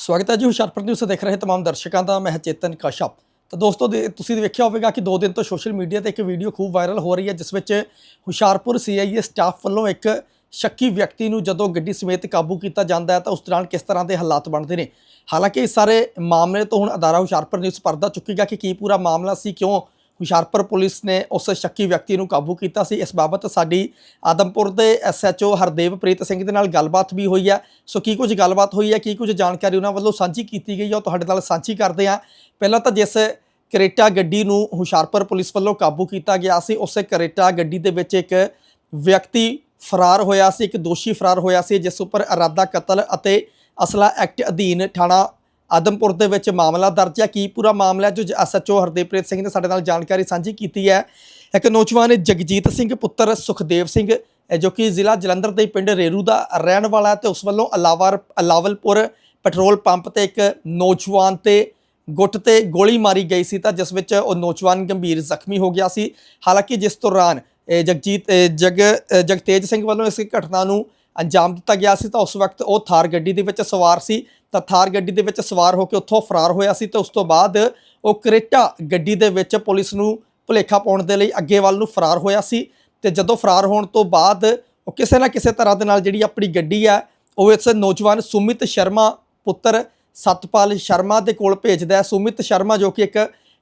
ਸਵਾਗਤ ਹੈ ਜੀ, ਹੁਸ਼ਿਆਰਪੁਰ ਨਿਊਜ਼ ਦੇਖ ਰਹੇ ਤਮਾਮ ਦਰਸ਼ਕਾਂ ਦਾ, ਮੈਂ ਚੇਤਨ ਕਸ਼ਪ। ਤਾਂ ਦੋਸਤੋ, ਦੇ- ਤੁਸੀਂ ਦੇਖਿਆ ਹੋਵੇਗਾ ਕਿ ਦੋ ਦਿਨ ਤੋਂ ਸੋਸ਼ਲ ਮੀਡੀਆ ਤੇ ਇੱਕ ਵੀਡੀਓ ਖੂਬ ਵਾਇਰਲ ਹੋ ਰਹੀ ਹੈ, ਜਿਸ ਵਿੱਚ ਹੁਸ਼ਿਆਰਪੁਰ ਸੀਆਈਏ ਸਟਾਫ ਵੱਲੋਂ ਇੱਕ ਸ਼ੱਕੀ ਵਿਅਕਤੀ ਨੂੰ ਜਦੋਂ ਗੱਡੀ ਸਮੇਤ ਕਾਬੂ ਕੀਤਾ ਜਾਂਦਾ ਹੈ, ਤਾਂ ਉਸ ਦੌਰਾਨ ਕਿਸ ਤਰ੍ਹਾਂ ਦੇ ਹਾਲਾਤ ਬਣਦੇ ਨੇ? ਹਾਲਾਂਕਿ, ਇਸ ਸਾਰੇ ਮਾਮਲੇ ਤੋਂ ਹੁਣ ਅਦਾਰਾ ਹੁਸ਼ਿਆਰਪੁਰ ਨਿਊਜ਼ ਪਰਦਾ ਚੁੱਕੇਗਾ ਕਿ ਕੀ ਪੂਰਾ ਮਾਮਲਾ ਸੀ, ਕਿਉਂ ਹੁਸ਼ਿਆਰਪੁਰ ਪੁਲਿਸ ਨੇ ਉਸ ਸ਼ੱਕੀ ਵਿਅਕਤੀ ਨੂੰ ਕਾਬੂ ਕੀਤਾ ਸੀ। ਇਸ ਬਾਬਤ ਸਾਡੀ ਆਦਮਪੁਰ ਦੇ ਐਸਐਚਓ ਹਰਦੇਵਪ੍ਰੀਤ ਸਿੰਘ ਦੇ ਨਾਲ ਗੱਲਬਾਤ ਵੀ ਹੋਈ ਹੈ। ਸੋ ਕੀ ਕੁਝ ਗੱਲਬਾਤ ਹੋਈ ਹੈ, ਕੀ ਕੁਝ ਜਾਣਕਾਰੀ ਉਹਨਾਂ ਵੱਲੋਂ ਸਾਂਝੀ ਕੀਤੀ ਗਈ ਹੈ, ਉਹ ਤੁਹਾਡੇ ਨਾਲ ਸਾਂਝੀ ਕਰਦੇ ਹਾਂ। ਪਹਿਲਾਂ ਤਾਂ ਜਿਸ ਕਰੇਟਾ ਗੱਡੀ ਨੂੰ ਹੁਸ਼ਿਆਰਪੁਰ ਪੁਲਿਸ ਵੱਲੋਂ ਕਾਬੂ ਕੀਤਾ ਗਿਆ ਸੀ, ਉਸੇ ਕਰੇਟਾ ਗੱਡੀ ਦੇ ਵਿੱਚ ਇੱਕ ਵਿਅਕਤੀ ਫਰਾਰ ਹੋਇਆ ਸੀ, ਇੱਕ ਦੋਸ਼ੀ ਫਰਾਰ ਹੋਇਆ ਸੀ, ਜਿਸ ਉੱਪਰ ਇਰਾਦਾ ਕਤਲ ਅਤੇ ਅਸਲਾ ਐਕਟ ਅਧੀਨ ਥਾਣਾ ਆਦਮਪੁਰ ਦੇ ਵਿੱਚ ਮਾਮਲਾ ਦਰਜ ਹੈ। ਕੀ ਪੂਰਾ ਮਾਮਲਾ ਹੈ? ਜੋ ਐਸਐਚਓ ਹਰਦੇਵਪ੍ਰੀਤ ਸਿੰਘ ਨੇ ਸਾਡੇ ਨਾਲ ਜਾਣਕਾਰੀ ਸਾਂਝੀ ਕੀਤੀ ਹੈ। ਇੱਕ ਨੌਜਵਾਨ ਜਗਜੀਤ ਸਿੰਘ ਪੁੱਤਰ ਸੁਖਦੇਵ ਸਿੰਘ ਜੋ ਕਿ ਜ਼ਿਲ੍ਹਾ ਜਲੰਧਰ ਦੇ ਪਿੰਡ ਰੇਰੂ ਦਾ ਰਹਿਣ ਵਾਲਾ ਹੈ ਤੇ ਉਸ ਵੱਲੋਂ ਅਲਾਵਰ ਅਲਾਵਲਪੁਰ ਪੈਟਰੋਲ ਪੰਪ ਤੇ ਇੱਕ ਨੌਜਵਾਨ ਤੇ ਗੁੱਟ ਤੇ ਗੋਲੀ ਮਾਰੀ ਗਈ ਸੀ ਤਾਂ ਜਿਸ ਵਿੱਚ ਉਹ ਨੌਜਵਾਨ ਗੰਭੀਰ ਜ਼ਖਮੀ ਹੋ ਗਿਆ ਸੀ। ਹਾਲਾਂਕਿ ਜਿਸ ਦੌਰਾਨ ਜਗਜੀਤ ਜਗ ਜਗਤੇਜ ਸਿੰਘ ਵੱਲੋਂ ਇਸ ਘਟਨਾ ਨੂੰ ਅੰਜਾਮ ਦਿੱਤਾ ਗਿਆ ਸੀ ਤਾਂ ਉਸ ਵਕਤ ਉਹ ਥਾਰ ਗੱਡੀ ਦੇ ਵਿੱਚ ਸਵਾਰ ਸੀ ਤਾਂ ਥਾਰ ਗੱਡੀ ਦੇ ਵਿੱਚ ਸਵਾਰ ਹੋ ਕੇ ਉੱਥੋਂ ਫਰਾਰ ਹੋਇਆ ਸੀ ਤੇ ਉਸ ਤੋਂ ਬਾਅਦ ਉਹ ਕਰੇਟਾ ਗੱਡੀ ਦੇ ਵਿੱਚ ਪੁਲਿਸ ਨੂੰ ਭੁਲੇਖਾ ਪਾਉਣ ਦੇ ਲਈ ਅੱਗੇ ਵੱਲ ਨੂੰ ਫਰਾਰ ਹੋਇਆ ਸੀ ਤੇ ਜਦੋਂ ਫਰਾਰ ਹੋਣ ਤੋਂ ਬਾਅਦ ਉਹ ਕਿਸੇ ਨਾ ਕਿਸੇ ਤਰ੍ਹਾਂ ਦੇ ਨਾਲ ਜਿਹੜੀ ਆਪਣੀ ਗੱਡੀ ਹੈ, ਉਹ ਇਸ ਨੌਜਵਾਨ ਸੁਮਿਤ ਸ਼ਰਮਾ ਪੁੱਤਰ ਸਤਪਾਲ ਸ਼ਰਮਾ ਦੇ ਕੋਲ ਭੇਜਦਾ ਹੈ। ਸੁਮਿਤ ਸ਼ਰਮਾ ਜੋ ਕਿ ਇੱਕ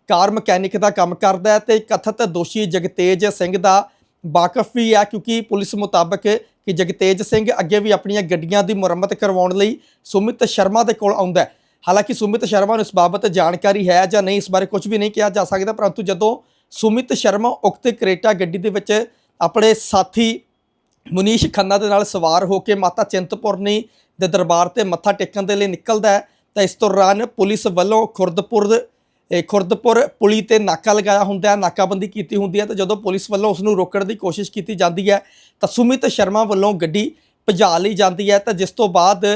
ਕਾਰ ਮਕੈਨਿਕ ਦਾ ਕੰਮ ਕਰਦਾ ਹੈ ਤੇ ਕਥਿਤ ਦੋਸ਼ੀ ਜਗਤੇਜ ਸਿੰਘ ਦਾ ਵਾਕਫ ਵੀ ਹੈ ਕਿਉਂਕਿ ਪੁਲਿਸ ਮੁਤਾਬਕ ਕਿ ਜਗਤੇਜ ਸਿੰਘ ਅੱਗੇ ਵੀ ਆਪਣੀਆਂ ਗੱਡੀਆਂ ਦੀ ਮੁਰੰਮਤ ਕਰਵਾਉਣ ਲਈ ਸੁਮਿਤ ਸ਼ਰਮਾ ਦੇ ਕੋਲ ਆਉਂਦਾ ਹੈ। ਹਾਲਾਂਕਿ ਸੁਮਿਤ ਸ਼ਰਮਾ ਨੂੰ ਇਸ ਬਾਬਤ ਜਾਣਕਾਰੀ ਹੈ ਜਾਂ ਨਹੀਂ, ਇਸ ਬਾਰੇ ਕੁਝ ਵੀ ਨਹੀਂ ਕਿਹਾ ਜਾ ਸਕਦਾ, ਪਰੰਤੂ ਜਦੋਂ ਸੁਮਿਤ ਸ਼ਰਮਾ ਉਕਤ ਕਰੇਟਾ ਗੱਡੀ ਦੇ ਵਿੱਚ ਆਪਣੇ ਸਾਥੀ ਮੁਨੀਸ਼ ਖੰਨਾ ਦੇ ਨਾਲ ਸਵਾਰ ਹੋ ਕੇ ਮਾਤਾ ਚਿੰਤਪੁਰਨੀ ਦੇ ਦਰਬਾਰ ਤੇ ਮੱਥਾ ਟੇਕਣ ਦੇ ਲਈ ਨਿਕਲਦਾ ਹੈ, ਤਾਂ ਇਸ ਦੌਰਾਨ ਪੁਲਿਸ ਵੱਲੋਂ ਖੁਰਦਪੁਰ ਖੁਰਦਪੁਰ ਪੁਲੀ ਤੇ ਨਾਕਾ ਲਗਾਇਆ ਹੁੰਦਾ ਹੈ, ਨਾਕਾਬੰਦੀ ਕੀਤੀ ਹੁੰਦੀ ਹੈ ਤੇ ਜਦੋਂ ਪੁਲਿਸ ਵੱਲੋਂ ਉਸ ਨੂੰ ਰੋਕਣ ਦੀ ਕੋਸ਼ਿਸ਼ ਕੀਤੀ ਜਾਂਦੀ ਹੈ ਤਾਂ ਸੁਮਿਤ ਸ਼ਰਮਾ ਵੱਲੋਂ ਗੱਡੀ ਭਜਾ ਲਈ ਜਾਂਦੀ ਹੈ ਤਾਂ ਜਿਸ ਤੋਂ ਬਾਅਦ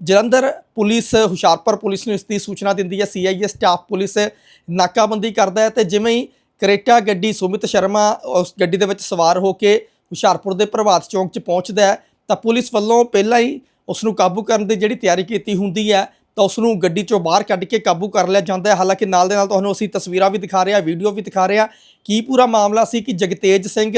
ਜਲੰਧਰ ਪੁਲਿਸ, ਹੁਸ਼ਿਆਰਪੁਰ ਪੁਲਿਸ ਨੂੰ ਇਸ ਦੀ ਸੂਚਨਾ ਦਿੰਦੀ ਹੈ ਸੀਆਈਏ ਸਟਾਫ ਪੁਲਿਸ ਨਾਕਾਬੰਦੀ ਕਰਦਾ ਹੈ ਤੇ ਜਿਵੇਂ ਹੀ ਕਰੇਟਾ ਗੱਡੀ ਸੁਮਿਤ ਸ਼ਰਮਾ ਉਸ ਗੱਡੀ ਦੇ ਵਿੱਚ ਸਵਾਰ ਹੋ ਕੇ ਹੁਸ਼ਿਆਰਪੁਰ ਦੇ ਪ੍ਰਭਾਤ ਚੌਂਕ 'ਚ ਪਹੁੰਚਦਾ ਹੈ ਤਾਂ ਪੁਲਿਸ ਵੱਲੋਂ ਪਹਿਲਾਂ ਹੀ ਉਸ ਨੂੰ ਕਾਬੂ ਕਰਨ ਦੀ ਜਿਹੜੀ ਤਿਆਰੀ ਕੀਤੀ ਹੁੰਦੀ ਹੈ ਤਾਂ ਉਸ ਨੂੰ ਗੱਡੀ 'ਚੋਂ ਬਾਹਰ ਕੱਢ ਕੇ ਕਾਬੂ ਕਰ ਲਿਆ ਜਾਂਦਾ ਹੈ। ਹਾਲਾਂਕਿ ਨਾਲ ਦੇ ਨਾਲ ਤੁਹਾਨੂੰ ਅਸੀਂ ਤਸਵੀਰਾਂ ਵੀ ਦਿਖਾ ਰਹੇ ਹਾਂ, ਵੀਡੀਓ ਵੀ ਦਿਖਾ ਰਹੇ ਹਾਂ ਕੀ ਪੂਰਾ ਮਾਮਲਾ ਸੀ ਕਿ ਜਗਤੇਜ ਸਿੰਘ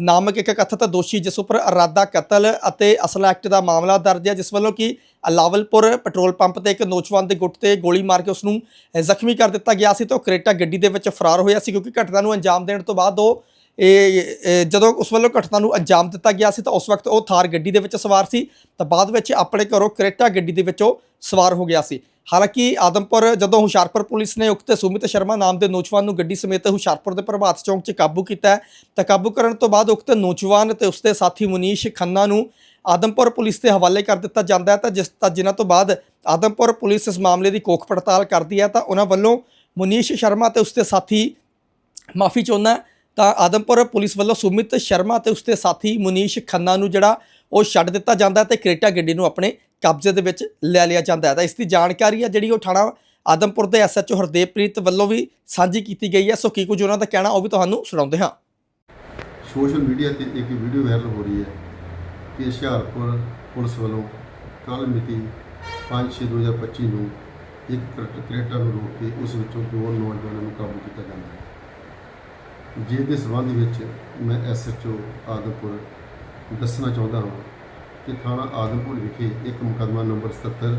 ਨਾਮਕ ਇੱਕ ਕਥਿਤ ਦੋਸ਼ੀ ਜਿਸ ਉੱਪਰ ਅਰਾਦਾ ਕਤਲ ਅਤੇ ਅਸਲਾ ਐਕਟ ਦਾ ਮਾਮਲਾ ਦਰਜ ਹੈ, ਜਿਸ ਵੱਲੋਂ ਕਿ ਲਾਵਲਪੁਰ ਪੈਟਰੋਲ ਪੰਪ ਤੇ ਇੱਕ ਨੌਜਵਾਨ ਦੇ ਗੁੱਟ ਤੇ ਗੋਲੀ ਮਾਰ ਕੇ ਉਸ ਨੂੰ ਜ਼ਖਮੀ ਕਰ ਦਿੱਤਾ ਗਿਆ ਸੀ। ਤੇ ਉਹ ਕਰੇਟਾ ਗੱਡੀ ਦੇ ਵਿੱਚ ਫਰਾਰ ਹੋਇਆ ਸੀ ਕਿਉਂਕਿ ਘਟਨਾ ਨੂੰ ਅੰਜਾਮ ਦੇਣ ਤੋਂ ਬਾਅਦ ਉਹ ਇਹ ਜਦੋਂ ਉਸ ਵੱਲੋਂ ਘਟਨਾ ਨੂੰ ਅੰਜਾਮ ਦਿੱਤਾ ਗਿਆ ਸੀ ਤਾਂ ਉਸ ਵਕਤ ਉਹ ਥਾਰ ਗੱਡੀ ਦੇ ਵਿੱਚ ਸਵਾਰ ਸੀ ਤਾਂ ਬਾਅਦ ਵਿੱਚ ਆਪਣੇ ਘਰੋਂ ਕਰੇਟਾ ਗੱਡੀ ਦੇ ਵਿੱਚ ਉਹ ਸਵਾਰ ਹੋ ਗਿਆ ਸੀ। ਹਾਲਾਂਕਿ ਆਦਮਪੁਰ ਜਦੋਂ ਹੁਸ਼ਿਆਰਪੁਰ ਪੁਲਿਸ ਨੇ ਉਕਤ ਸੁਮਿਤ ਸ਼ਰਮਾ ਨਾਮ ਦੇ ਨੌਜਵਾਨ ਨੂੰ ਗੱਡੀ ਸਮੇਤ ਹੁਸ਼ਿਆਰਪੁਰ ਦੇ ਪ੍ਰਭਾਤ ਚੌਂਕ 'ਚ ਕਾਬੂ ਕੀਤਾ ਤਾਂ ਕਾਬੂ ਕਰਨ ਤੋਂ ਬਾਅਦ ਉਕਤ ਨੌਜਵਾਨ ਤੇ ਉਸਦੇ ਸਾਥੀ ਮੁਨੀਸ਼ ਖੰਨਾ ਨੂੰ ਆਦਮਪੁਰ ਪੁਲਿਸ ਦੇ ਹਵਾਲੇ ਕਰ ਦਿੱਤਾ ਜਾਂਦਾ ਹੈ ਤਾਂ ਜਿਸ, ਤਾਂ ਜਿਨ੍ਹਾਂ ਤੋਂ ਬਾਅਦ ਆਦਮਪੁਰ ਪੁਲਿਸ ਇਸ ਮਾਮਲੇ ਦੀ ਕੋਖ ਪੜਤਾਲ ਕਰਦੀ ਹੈ ਤਾਂ ਉਹਨਾਂ ਵੱਲੋਂ ਮੁਨੀਸ਼ ਸ਼ਰਮਾ ਤੇ ਉਸਦੇ ਸਾਥੀ ਮਾਫੀ ਚਾਹੁੰਦਾ ਤਾਂ ਆਦਮਪੁਰ ਪੁਲਿਸ ਵੱਲੋਂ ਸੁਮਿਤ ਸ਼ਰਮਾ ਤੇ ਉਸਦੇ ਸਾਥੀ ਮੁਨੀਸ਼ ਖੰਨਾ ਨੂੰ ਜਿਹੜਾ ਉਹ ਛੱਡ ਦਿੱਤਾ ਜਾਂਦਾ ਹੈ ਤੇ ਕਰੇਟਾ ਗੱਡੀ ਨੂੰ ਆਪਣੇ ਕਬਜ਼ੇ ਦੇ ਵਿੱਚ ਲੈ ਲਿਆ ਜਾਂਦਾ ਹੈ। ਤਾਂ ਇਸ ਦੀ ਜਾਣਕਾਰੀ ਹੈ ਜਿਹੜੀ ਉਹ ਥਾਣਾ ਆਦਮਪੁਰ ਦੇ ਐਸਐਚਓ ਹਰਦੇਵਪ੍ਰੀਤ ਵੱਲੋਂ ਵੀ ਸਾਂਝੀ ਕੀਤੀ ਗਈ ਹੈ। ਸੋ ਕੀ ਕੁਝ ਉਹਨਾਂ ਦਾ ਕਹਿਣਾ, ਉਹ ਵੀ ਤੁਹਾਨੂੰ ਸੁਣਾਉਂਦੇ ਹਾਂ। ਸੋਸ਼ਲ ਮੀਡੀਆ ਤੇ ਇੱਕ ਵੀਡੀਓ ਵਾਇਰਲ ਹੋ ਰਹੀ ਹੈ ਕਿ ਹੁਸ਼ਿਆਰਪੁਰ ਪੁਲਿਸ ਵੱਲੋਂ ਕੱਲ੍ਹ ਮਿਤੀ 5/6/2025 ਨੂੰ ਇੱਕ ਕਰੇਟਾ ਨੂੰ ਰੋਕ ਕੇ ਉਸ ਵਿੱਚੋਂ ਦੋ ਨੌਜਵਾਨਾਂ ਨੂੰ ਕਾਬੂ ਕੀਤਾ ਜਾਂਦਾ ਹੈ। ਜਿਸ ਦੇ ਸਬੰਧ ਵਿੱਚ ਮੈਂ ਐਸਐਚਓ ਆਦਮਪੁਰ ਦੱਸਣਾ ਚਾਹੁੰਦਾ ਹਾਂ ਕਿ ਥਾਣਾ ਆਦਮਪੁਰ ਵਿਖੇ ਇੱਕ ਮੁਕੱਦਮਾ ਨੰਬਰ 77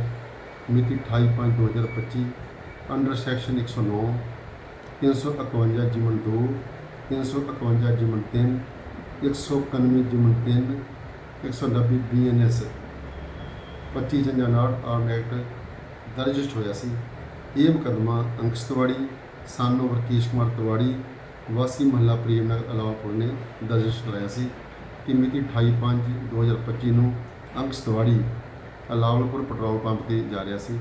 ਮਿਤੀ 28/5/2025 ਅੰਡਰ ਸੈਕਸ਼ਨ 109 351 ਜਿਮਨ 2 351 ਜਿਮਨ 3 191 ਜਿਮਨ 3 190 ਬੀਐਨਐਸ 25 ਜੰਜਾਨਾਟ ਆਰਮ ਐਕਟ ਦਰਜ ਹੋਇਆ ਸੀ। ਇਹ ਮੁਕੱਦਮਾ ਅੰਕਸ਼ ਤਿਵਾੜੀ, ਸਨ ਓਵਰ ਰਕੇਸ਼ ਕੁਮਾਰ ਤਿਵਾੜੀ ਵਾਸੀ ਮਹੱਲਾ ਪ੍ਰੇਮ ਨਗਰ ਅਲਾਵਾਪੁਰ ਨੇ ਦਰਜ ਕਰਾਇਆ ਸੀ ਕਿ ਮਿਤੀ 28/5/2025 ਨੂੰ ਅੰਕਸ਼ ਤਿਵਾੜੀ ਅਲਾਵਲਪੁਰ ਪੈਟਰੋਲ ਪੰਪ ਤੇ ਜਾ ਰਿਹਾ ਸੀ,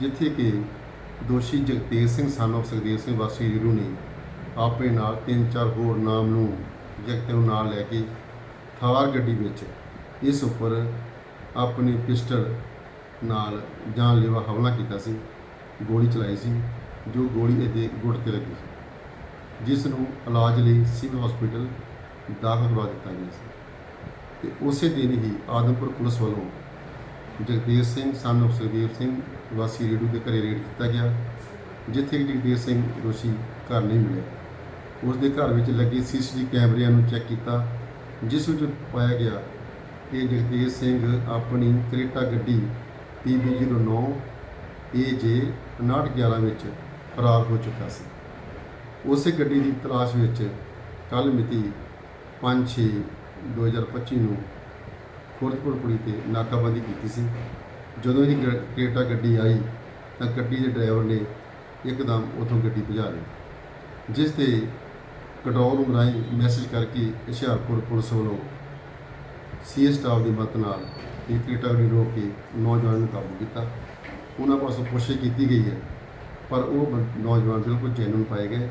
ਜਿੱਥੇ ਕਿ ਦੋਸ਼ੀ ਜਗਤੇਜ ਸਿੰਘ ਸਾਨੂੰ ਸੁਖਦੇਵ ਸਿੰਘ, ਵਾਸੀ ਰੀਰੂ ਨੇ ਆਪਣੇ ਨਾਲ ਤਿੰਨ ਚਾਰ ਹੋਰ ਨਾਮ ਨੂੰ ਵਿਅਕਤੀ ਨੂੰ ਨਾਲ ਲੈ ਕੇ ਥਾਰ ਗੱਡੀ ਵਿੱਚ ਇਸ ਉੱਪਰ ਆਪਣੀ ਪਿਸਟਲ ਨਾਲ ਜਾਨਲੇਵਾ ਹਮਲਾ ਕੀਤਾ ਸੀ, ਗੋਲੀ ਚਲਾਈ ਸੀ, ਜੋ ਗੋਲੀ ਇਹਦੇ ਗੁੱਟ ਤੇ ਲੱਗੀ ਸੀ। ਜਿਸ ਨੂੰ ਇਲਾਜ ਲਈ ਸਿਵਲ ਹਸਪੀਟਲ ਦਾਖਲ ਕਰਵਾ ਦਿੱਤਾ ਗਿਆ ਸੀ। ਤੇ ਉਸੇ ਦਿਨ ਹੀ ਆਦਮਪੁਰ ਪੁਲਿਸ ਵੱਲੋਂ ਜਗਦੀਸ਼ ਸਿੰਘ, ਸਨ of ਸੁਖਦੇਵ ਸਿੰਘ ਵਾਸੀ ਰੇੜੂ ਦੇ ਘਰੇ ਰੇਡ ਕੀਤਾ ਗਿਆ, ਜਿੱਥੇ ਕਿ ਜਗਦੀਸ਼ ਸਿੰਘ ਦੋਸ਼ੀ ਘਰ ਨਹੀਂ ਮਿਲਿਆ। ਉਸ ਦੇ ਘਰ ਵਿੱਚ ਲੱਗੇ ਸੀਸੀਟੀਵੀ ਕੈਮਰਿਆਂ ਨੂੰ ਚੈੱਕ ਕੀਤਾ, ਜਿਸ ਵਿੱਚ ਪਾਇਆ ਗਿਆ ਕਿ ਜਗਦੀਸ਼ ਸਿੰਘ ਆਪਣੀ ਕਰੇਟਾ ਗੱਡੀ PB09 AJ 5911 ਵਿੱਚ ਫਰਾਰ ਹੋ ਚੁੱਕਾ ਸੀ। ਉਸੇ ਗੱਡੀ ਦੀ ਤਲਾਸ਼ ਵਿੱਚ ਕੱਲ ਮਿਤੀ 5/6/2025 ਨੂੰ ਖੁਰਦਪੁਰ ਪੁਲੀ ਤੇ ਨਾਕਾਬੰਦੀ ਕੀਤੀ ਸੀ। ਜਦੋਂ ਇਹ ਗ- ਗੱਡੀ ਆਈ ਤਾਂ ਗੱਡੀ ਦੇ ਡਰਾਈਵਰ ਨੇ ਇੱਕਦਮ ਉਥੋਂ ਗੱਡੀ ਭਜਾ ਲਈ, ਜਿਸ ਤੇ ਕੰਟਰੋਲ ਰੂਮ ਰਾਹੀਂ ਮੈਸੇਜ ਕਰਕੇ ਹੁਸ਼ਿਆਰਪੁਰ ਪੁਲਿਸ ਵੱਲੋਂ ਸੀਐਸ ਸਟਾਫ ਦੀ ਮਦਦ ਨਾਲ ਇਹ ਕਰੇਟਾ ਗੱਡੀ ਰੋਕ ਕੇ ਨੌਜਵਾਨ ਨੂੰ ਕਾਬੂ ਕੀਤਾ। ਉਹਨਾਂ ਪਾਸੋਂ ਪੁੱਛੇ ਕੀਤੀ ਗਈ ਹੈ, ਪਰ ਉਹ ਬੰ- ਨੌਜਵਾਨ ਬਿਲਕੁਲ ਜੈਨੂਨ ਪਾਏ ਗਏ।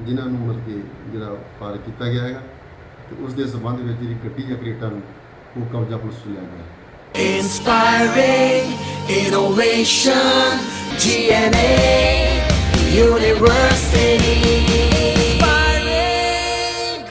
ਜਿਨ੍ਹਾਂ ਨੂੰ ਮਤਲਬ ਕਿ ਜਿਹੜਾ ਫਾਰ ਕੀਤਾ ਗਿਆ ਹੈਗਾ ਤੇ ਉਸ ਦੇ ਸਬੰਧ ਵਿੱਚ ਜਿਹੜੀ ਗੱਡੀ ਜਾਂ ਕਰੇਟਾ ਨੂੰ ਉਹ ਕਬਜ਼ਾ ਪੁਲਿਸ ਨੂੰ ਲਿਆ ਗਿਆ Inspiring innovation, GNA University.